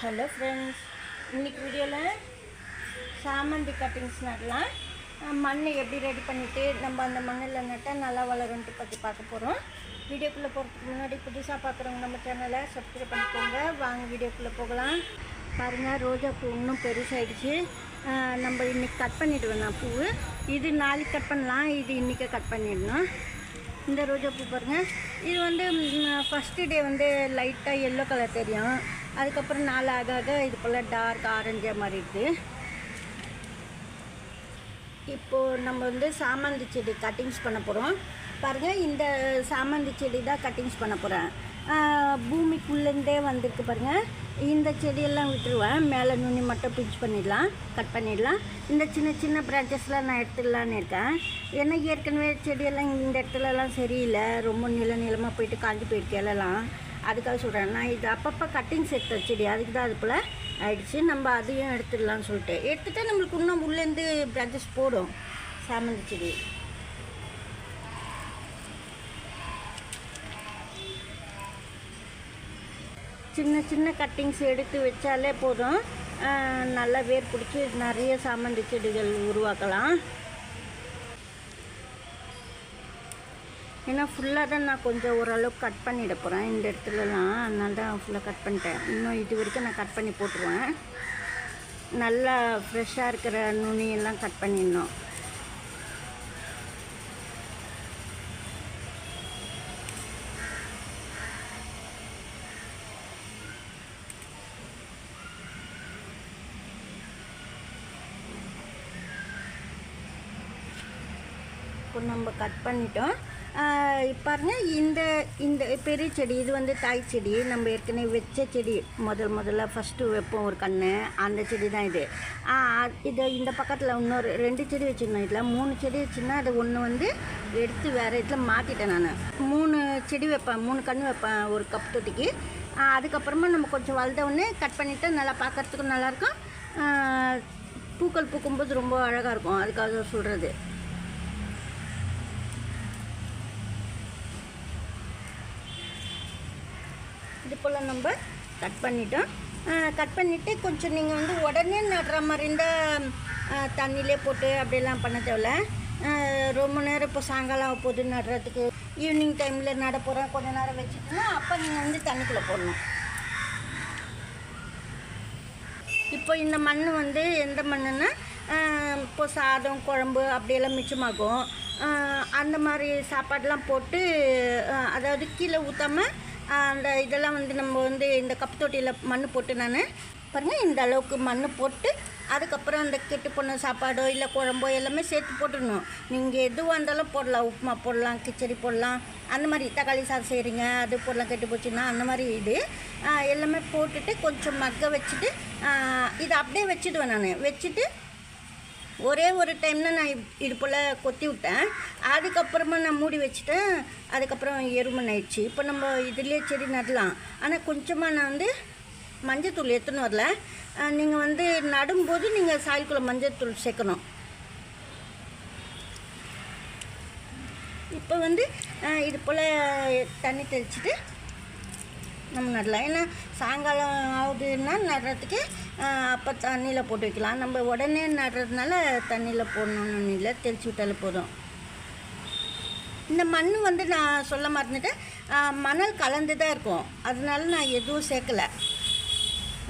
Hello friends இன்னைக்கு வீடியோவில் சாமந்தி கட்டிங்ஸ் நடலாம். அஹ் மண் எப்படி ரெடி பண்ணிவிட்டு நம்ம அந்த மண்ணில் நட்டால் நல்லா வளரும்ன்ட்டு பற்றி பார்க்க போகிறோம் வீடியோக்குள்ளே போகிறதுக்கு முன்னாடி புதுசாக பார்க்குறவங்க நம்ம சேனலை சப்ஸ்கிரைப் பண்ணிக்கோங்க. வாங்க வீடியோக்குள்ளே போகலாம். பாருங்கள் ரோஜா பூ இன்னும் பெருசாகிடுச்சு நம்ம இன்றைக்கி கட் பண்ணிவிடுவேன் நான் பூ இது நாளைக்கு கட் பண்ணலாம். இது இன்றைக்கே கட் பண்ணிடணும். இந்த ரோஜா பூ பாருங்கள் இது வந்து ஃபஸ்ட்டு டே வந்து லைட்டாக எல்லோ கலர் தெரியும். அதுக்கப்புறம் நாள் ஆக ஆக இது போல் டார்க் ஆரஞ்சாக மாறிடுது இப்போது நம்ம வந்து சாமந்தி செடி கட்டிங்ஸ் பண்ண போகிறோம் பாருங்கள் இந்த சாமந்தி செடி தான் கட்டிங்ஸ் பண்ண போகிறேன் பூமிக்குள்ளேருந்தே வந்திருக்கு பாருங்கள் இந்த செடியெல்லாம் விட்டுருவேன். மேலே நுனி மட்டும் பிஞ்ச் பண்ணிடலாம் கட் பண்ணிடலாம். இந்த சின்ன சின்ன பிரான்ச்சஸ்லாம் நான் எடுத்துடலான்னு இருக்கேன். ஏன்னா ஏற்கனவே செடியெல்லாம் இந்த இடத்துலலாம் சரியில்லை. ரொம்ப நீள நீளமாக போயிட்டு காஞ்சி போயிருக்கு இலலாம். அதுக்காக சொல்கிறேன் நான் இது அப்பப்போ கட்டிங்ஸ் எடுத்த செடி அதுக்கு தான் அது போல் ஆயிடுச்சு. நம்ம அதையும் எடுத்துடலாம்னு சொல்லிட்டு. எடுத்துகிட்டா நம்மளுக்கு இன்னும் உள்ளேருந்து பிரான்ச்சஸ் போடும். சாமந்தி செடி. சின்ன சின்ன கட்டிங்ஸ் எடுத்து வச்சாலே போதும். நல்லா வேர் பிடிச்சி நிறைய சாமந்தி செடிகள் உருவாக்கலாம். ஏன்னா ஃபுல்லாக தான் நான் கொஞ்சம் ஓரளவுக்கு கட் பண்ணிட போகிறேன் இந்த இடத்துலலாம் அதனால தான் ஃபுல்லாக கட் பண்ணிட்டேன். இன்னும் இது வரைக்கும் நான் கட் பண்ணி போட்டுருவேன். நல்லா ஃப்ரெஷ்ஷாக இருக்கிற நுனியெல்லாம் கட் பண்ணிடணும். இப்போ நம்ம கட் பண்ணிட்டோம். ஆஹ் பாருங்க இந்த இந்த பெரிய செடி இது வந்து தாய் செடி. நம்ம ஏற்கனவே வச்ச செடி. முதல் முதல்ல ஃபஸ்ட்டு வைப்போம் ஒரு கன்று அந்த செடி தான் இது இது இந்த பக்கத்தில் இன்னொரு ரெண்டு செடி வச்சுருந்தோம். இதில் மூணு செடி வச்சுருந்தா அது ஒன்று வந்து எடுத்து வேறு இதில் மாற்றிட்டேன் நான். மூணு செடி வைப்பேன் மூணு கன்று வைப்பேன் ஒரு கப் தொட்டிக்கு. அதுக்கப்புறமா நம்ம கொஞ்சம் வளர்ந்தவுடனே கட் பண்ணிவிட்டு நல்லா பார்க்கறதுக்கும் நல்லாயிருக்கும் பூக்கள் பூக்கும்போது ரொம்ப அழகாக இருக்கும். அதுக்காக சொல்கிறது இது போல் நம்ம கட் பண்ணிட்டோம். கட் பண்ணிவிட்டு கொஞ்சம் நீங்கள் வந்து உடனே நடுற மாதிரி இருந்தால் தண்ணியிலே போட்டு அப்படியெல்லாம் பண்ண தேவையில்ல. ரொம்ப நேரம் இப்போ சாயங்காலம் போது போகுது நடுறதுக்கு ஈவினிங் டைமில் நட போகிறேன் கொஞ்ச நேரம் வச்சுட்டோம்னா அப்போ நீங்கள் வந்து தண்ணிக்குள்ளே போடணும். இப்போ இந்த மண் வந்து எந்த மண்ணுன்னா இப்போ சாதம் குழம்பு அப்படியெல்லாம் மிச்சமாகும். அந்த மாதிரி சாப்பாடெலாம் போட்டு அதாவது கீழே ஊற்றாம அந்த uh, இதெல்லாம் வந்து நம்ம வந்து இந்த கப் தொட்டியில் மண் போட்டு நான் பாருங்கள் இந்த அளவுக்கு மண் போட்டு அதுக்கப்புறம் அந்த கெட்டு போன சாப்பாடோ இல்லை குழம்போ எல்லாமே சேர்த்து போட்டுடணும். நீங்கள் எதுவாக இருந்தாலும் போடலாம். உப்புமா போடலாம் கிச்சடி போடலாம். அந்த மாதிரி தக்காளி சாதம் செய்கிறீங்க அது போடலாம் கெட்டு போச்சுன்னா அந்த மாதிரி இது. எல்லாமே போட்டுட்டு கொஞ்சம் மக்க வச்சுட்டு இதை அப்படியே வச்சுடுவேன் நான். வச்சுட்டு ஒரே ஒரு டைம் தான் நான் இது போல் கொத்தி விட்டேன். அதுக்கப்புறமா நான் மூடி வச்சுட்டேன். அதுக்கப்புறம் எருமன் ஆயிடுச்சு இப்போ நம்ம இதுலேயே செடி நடலாம். ஆனால் கொஞ்சமாக நான் வந்து மஞ்சத்தூள் எடுத்துன்னு வரல. நீங்கள் வந்து நடும்போது நீங்கள் சாயல்குள்ளே மஞ்சத்தூள் சேர்க்கணும். இப்போ வந்து இது போல் தண்ணி தெளிச்சிட்டு நம்ம நடலாம். ஏன்னா சாயங்காலம் ஆகுதுன்னா நடுறதுக்கு அப்போ தண்ணியில் போட்டு வைக்கலாம். நம்ம உடனே நடுறதுனால தண்ணியில் போடணும்னு இல்லை. தெளிச்சு விட்டாலே போதும். இந்த மண் வந்து நான் சொல்ல மறந்துட்டேன். மணல் கலந்து தான் இருக்கும். அதனால நான் எதுவும் சேர்க்கலை.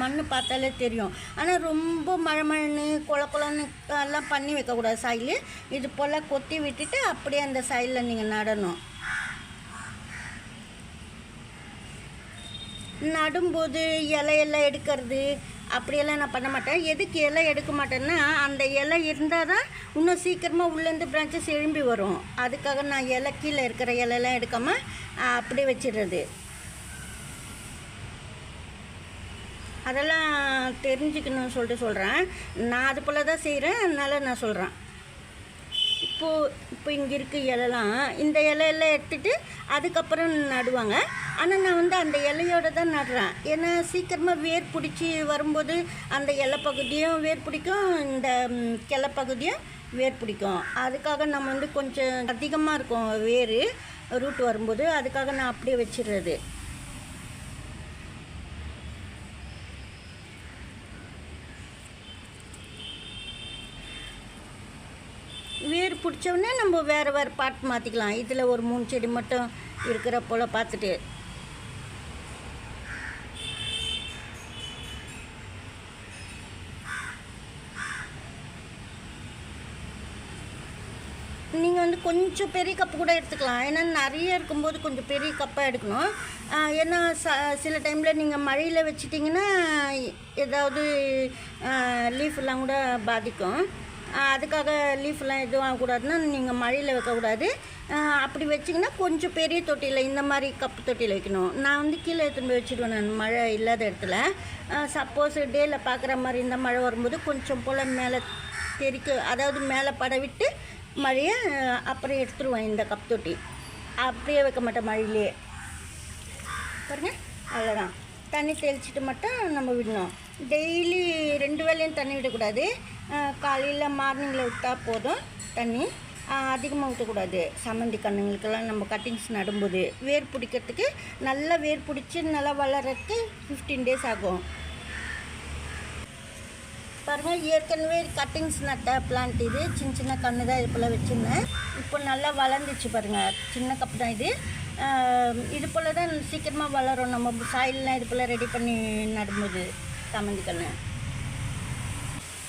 மண் பார்த்தாலே தெரியும். ஆனால் ரொம்ப மழை மழைன்னு குள குளன்னு எல்லாம் பண்ணி வைக்கக்கூடாது. சாயில் இது போல் கொத்தி விட்டுட்டு அப்படியே அந்த சாயிலில் நீங்கள் நடணும். நடும்போது இலையெல்லாம் எடுக்கிறது அப்படியெல்லாம் நான் பண்ண மாட்டேன். எதுக்கு இலை எடுக்க மாட்டேன்னா அந்த இலை இருந்தால் தான் இன்னும் சீக்கிரமாக உள்ளேருந்து பிரான்ச்சஸ் எழும்பி வரும். அதுக்காக நான் இலை கீழே இருக்கிற இலையெல்லாம் எடுக்காமல் அப்படியே வச்சிடுறது. அதெல்லாம் தெரிஞ்சுக்கணும்னு சொல்லிட்டு சொல்கிறேன் நான் அது போல் தான் செய்கிறேன் அதனால் நான் சொல்கிறேன் இப்போது இப்போ இங்கே இருக்க இலைலாம் இந்த இலையெல்லாம் எடுத்துட்டு அதுக்கப்புறம் நடுவாங்க. ஆனால் நான் வந்து அந்த இலையோட தான் நடுறேன். ஏன்னா சீக்கிரமாக வேர் பிடிச்சி வரும்போது அந்த இலை பகுதியும் வேர் பிடிக்கும் இந்த கிளை பகுதியும் வேர் பிடிக்கும். அதுக்காக நம்ம வந்து கொஞ்சம் அதிகமாக இருக்கும் வேர் ரூட் வரும்போது. அதுக்காக நான் அப்படியே வச்சிடுறது. பிடிச்சோடனே நம்ம வேறு வேறு பாட் மாற்றிக்கலாம் இதில் ஒரு மூணு செடி மட்டும் இருக்கிற போல் பார்த்துட்டு. நீங்கள் வந்து கொஞ்சம் பெரிய கப்பு கூட எடுத்துக்கலாம். ஏன்னா நிறைய இருக்கும்போது கொஞ்சம் பெரிய கப்பாக எடுக்கணும். ஏன்னா ச சில டைமில் நீங்கள் மழையில் வச்சிட்டிங்கன்னா ஏதாவது லீஃப்லாம் கூட பாதிக்கும். அதுக்காக லீஃப்லாம் எதுவும் ஆகக்கூடாதுன்னா நீங்கள் மழையில் வைக்கக்கூடாது. அப்படி வச்சிங்கன்னா கொஞ்சம் பெரிய தொட்டியில் இந்த மாதிரி கப்பு தொட்டியில் வைக்கணும். நான் வந்து கீழே எடுத்துன்னு போய் வச்சுடுவேன் நான் மழை இல்லாத இடத்துல. சப்போஸ் டேயில் பார்க்குற மாதிரி இந்த மழை வரும்போது கொஞ்சம் போல் மேலே தெரிக்க அதாவது மேலே படவிட்டு மழையை அப்புறம் எடுத்துருவேன் இந்த கப் தொட்டி. அப்படியே வைக்க மாட்டேன் மழையிலே. பாருங்க அவ்வளோதான் தண்ணி தெளிச்சிட்டு மட்டும் நம்ம விடணும். டெய்லி ரெண்டு வேளையும் தண்ணி விடக்கூடாது. காலையில் மார்னிங்கில் விட்டால் போதும். தண்ணி அதிகமாக ஊற்றக்கூடாது சம்மந்தி கண்ணுங்களுக்கெல்லாம் நம்ம கட்டிங்ஸ் நடும்போது. வேர் பிடிக்கிறதுக்கு நல்லா வேர் பிடிச்சி நல்லா வளர்கிறதுக்கு ஃபிஃப்டீன் டேஸ் ஆகும். பாருங்கள் ஏற்கனவே கட்டிங்ஸ் நட்ட பிளான்ட் இது. சின்ன சின்ன கன்று தான் இது போல் வச்சுருந்தேன். இப்போ நல்லா வளர்ந்துச்சு பாருங்கள் சின்ன கப் தான் இது. இது போல் தான் சீக்கிரமாக வளரும். நம்ம சாயிலெலாம் இது போல் ரெடி பண்ணி நடும்போது சம்மந்தி கன்று